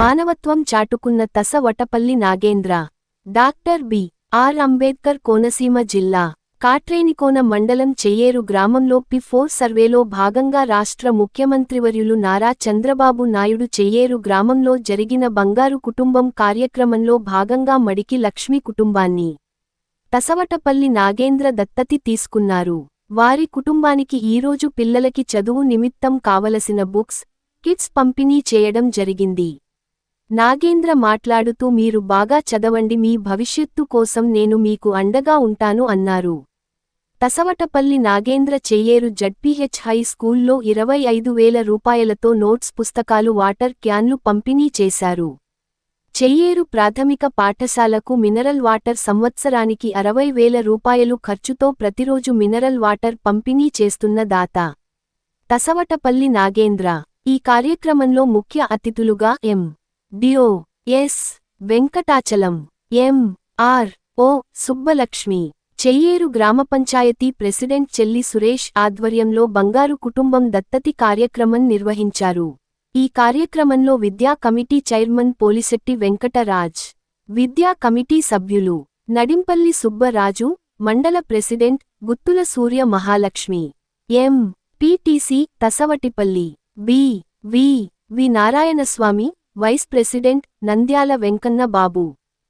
మానవత్వం చాటుకున్న Tasavatapalli Nagendra. Doctor B. R. Ambedkar Konaseema జిల్లా. కాట్రేనికోన మండలం చెయ్యేరు గ్రామంలో పి ఫోర్ సర్వేలో భాగంగా రాష్ట్ర ముఖ్యమంత్రివర్యులు నారా చంద్రబాబు నాయుడు చెయ్యేరు గ్రామంలో జరిగిన బంగారు కుటుంబం కార్యక్రమంలో భాగంగా మడికి లక్ష్మి కుటుంబాన్ని తసవటపల్లి నాగేంద్ర దత్తతి తీసుకున్నారు. వారి కుటుంబానికి ఈరోజు పిల్లలకి చదువు నిమిత్తం కావలసిన బుక్స్ కిట్స్ పంపిణీ చేయడం జరిగింది. నాగేంద్ర మాట్లాడుతూ మీరు బాగా చదవండి మీ భవిష్యత్తు కోసం నేను మీకు అండగా ఉంటాను అన్నారు. తసవటపల్లి నాగేంద్ర చెయ్యేరు జడ్పీహెచ్ హై స్కూల్లో ఇరవై ఐదు వేల రూపాయలతో నోట్స్ పుస్తకాలు వాటర్ క్యాన్లు పంపిణీ చేశారు. చెయ్యేరు ప్రాథమిక పాఠశాలకు మినరల్ వాటర్ సంవత్సరానికి అరవై వేల రూపాయలు ఖర్చుతో ప్రతిరోజు మినరల్ వాటర్ పంపిణీ చేస్తున్న దాత. తసవటపల్లి నాగేంద్ర ఈ కార్యక్రమంలో ముఖ్య అతిథులుగా M. DO S Venkatachalam M R O Subbalakshmi Cheyyeru గ్రామ పంచాయతీ ప్రెసిడెంట్ చెల్లి సురేష్ ఆధ్వర్యంలో బంగారు కుటుంబం దత్తతి కార్యక్రమం నిర్వహించారు. ఈ కార్యక్రమంలో విద్యా కమిటీ చైర్మన్ పోలిశెట్టి వెంకటరాజ్ విద్యా కమిటీ సభ్యులు నడింపల్లి సుబ్బరాజు మండల president Guttula Surya Mahalakshmi M PTC Tasavatipalli B V V Narayanaswamy vice president Nandyala Venkanna Babu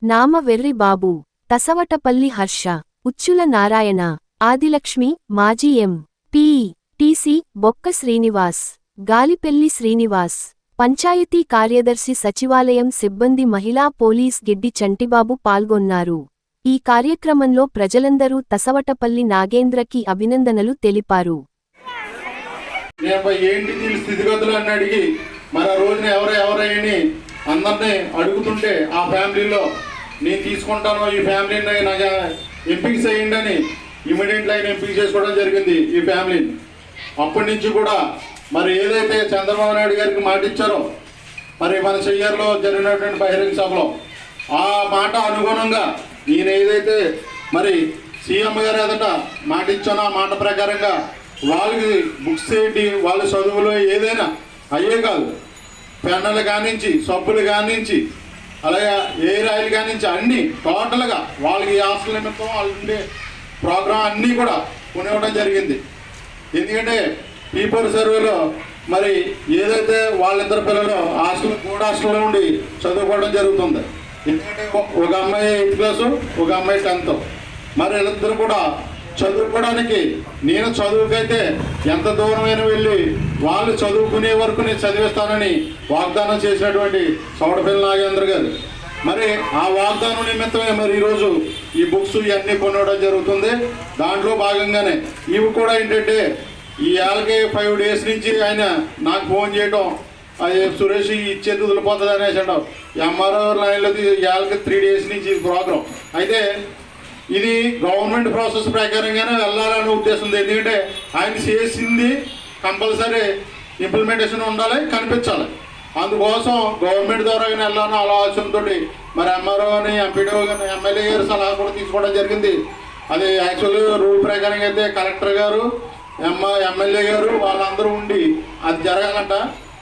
Nama Verri Babu తసవటపల్లి Harsha ఉచ్చుల Narayana Adilakshmi మాజీ ఎం పి టిసి బొక్క శ్రీనివాస్ గాలిపెల్లి శ్రీనివాస్ పంచాయతీ కార్యదర్శి సచివాలయం సిబ్బంది మహిళా పోలీస్ గిడ్డి చంటిబాబు పాల్గొన్నారు. ఈ కార్యక్రమంలో ప్రజలందరూ తసవటపల్లి నాగేంద్రకి అభినందనలు తెలిపారు. మరి ఆ రోజున ఎవరు ఎవరయ్యని అందరినీ అడుగుతుంటే ఆ ఫ్యామిలీలో నేను తీసుకుంటాను ఈ ఫ్యామిలీని నాకు ఎంపిక చేయండి అని ఇమీడియట్లీ ఆయన ఎంపిక చేసుకోవడం జరిగింది ఈ ఫ్యామిలీని. అప్పటి నుంచి కూడా మరి ఏదైతే చంద్రబాబు నాయుడు గారికి మాట ఇచ్చారో మరి మన చెయ్యర్లో జరిగినటువంటి బహిరంగ సభలో ఆ మాట అనుగుణంగా ఈయన ఏదైతే మరి సీఎం గారు ఎదుట మాట ఇచ్చానో ఆ మాట ప్రకారంగా వాళ్ళకి బుక్స్ ఏంటి వాళ్ళ చదువులో ఏదైనా అయ్యే కాదు. పెన్నులు కానించి సబ్బులు కానించి అలాగే ఎయిర్ ఆయిల్ కానించి అన్నీ టోటల్గా వాళ్ళకి హాస్టల్ నిమిత్తం వాళ్ళు ఉండే ప్రోగ్రాం అన్నీ కూడా కొనివ్వడం జరిగింది. ఎందుకంటే పీపర్ సర్వేలో మరి ఏదైతే వాళ్ళిద్దరు పిల్లలు హాస్టల్ కూడా హాస్టల్లో ఉండి చదువుకోవడం జరుగుతుంది. ఎందుకంటే ఒక- ఒక అమ్మాయి ఎయిత్ క్లాసు ఒక అమ్మాయి టెన్త్. మరి వీళ్ళిద్దరు కూడా చదువుకోవడానికి. నేను చదువుకైతే ఎంత దూరమైన వెళ్ళి వాళ్ళు చదువుకునే వరకు నేను చదివిస్తానని వాగ్దానం చేసినటువంటి సౌడపల్లి నాగేంద్ర గారు. మరి ఆ వాగ్దానం నిమిత్తమే మరి ఈరోజు ఈ బుక్స్ ఇవన్నీ కొనడం జరుగుతుంది. దాంట్లో భాగంగానే ఇవి కూడా ఏంటంటే ఈ ఏళ్ళకి ఫైవ్ డేస్ నుంచి ఆయన నాకు ఫోన్ చేయడం అది సురేష్ ఇచ్చేది వదిలిపోతుంది అనేసాడు ఎంఆర్ఓ లైన్లో ఏళ్ళకి త్రీ డేస్ నుంచి ప్రోగ్రాం. ప్రోగ్రామ్ అయితే ఇది గవర్నమెంట్ ప్రాసెస్ ప్రకారంగానే వెళ్ళాలనే ఉద్దేశం ఎందుకంటే ఆయన చేసింది కంపల్సరీ ఇంప్లిమెంటేషన్ ఉండాలి కనిపించాలి. అందుకోసం గవర్నమెంట్ ద్వారా ఆయన వెళ్ళాలని ఆలోచనతో మరి ఎంఆర్ఓని ఎంపీడీఓ కానీ ఎమ్మెల్యే గారు సలహా కూడా తీసుకోవడం జరిగింది. అది యాక్చువల్గా రూల్ ప్రకారం అయితే కలెక్టర్ గారు ఎమ్మ ఎమ్మెల్యే గారు వాళ్ళందరూ ఉండి అది జరగాలంట.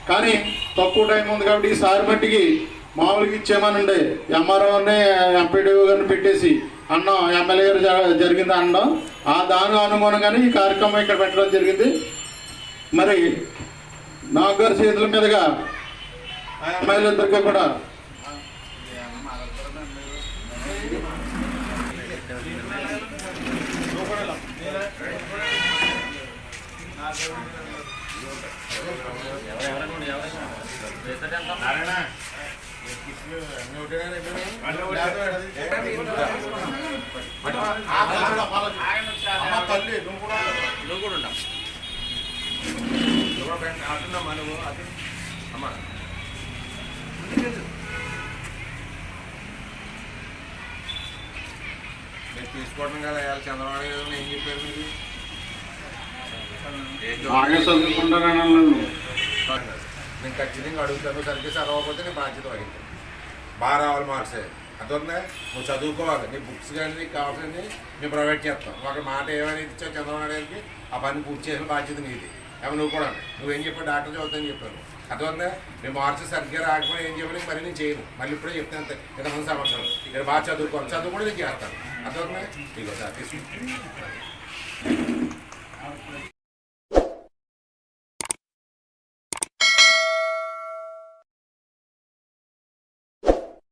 కానీ తక్కువ టైం ఉంది కాబట్టి ఈసారి మట్టికి మామూలుగా ఇచ్చేమనండి ఎంఆర్ఓని ఎంపీడీఓ గారిని పెట్టేసి అన్నం ఎమ్మెల్యే గారు జరిగింది అనడం. ఆ దాని అనుగుణంగానే ఈ కార్యక్రమం ఇక్కడ పెట్టడం జరిగింది. మరి నాగ్ గారి చేతుల మీదుగా ఆ అమ్మాయిలందరికీ కూడా నారాయణ తల్లి నువ్వు కూడా నువ్వు కూడా నువ్వు అమ్మా మీరు తీసుకోవడం కదా ఇవాళ చంద్రబాబు గారు ఏం చెప్పారు మీకు నేను ఖచ్చితంగా అడుగుతాను. సరిగ్గా చదవకపోతే నేను బాధ్యత వహించాను బాగా రావాలి మార్క్స్ అదొందా నువ్వు చదువుకోవాలి. నీ బుక్స్ కానీ నీకు కావాల్సింది మేము ప్రొవైడ్ చేస్తాం. ఒక మాట ఏమైనా ఇచ్చా చంద్రబాబు నాయుడు గారికి ఆ పని పూర్తి చేసిన బాధ్యత నీది. ఏమో నువ్వు కూడా నువ్వేం చెప్పావు? డాక్టర్ చదువుతాను చెప్పాను అర్థమైందా నేను మార్చి సరిగ్గా రాకపోయినా ఏం చెప్పాలి? మరి నేను చేయను. మళ్ళీ ఇప్పుడే చెప్తాను అంతే. ఇంతమంది సంవత్సరం నేను బాగా చదువుకోవాలి. చదువు కూడా నేను చేస్తాను. అర్థమైందా నీకు సార్ తీసుకుంటాను.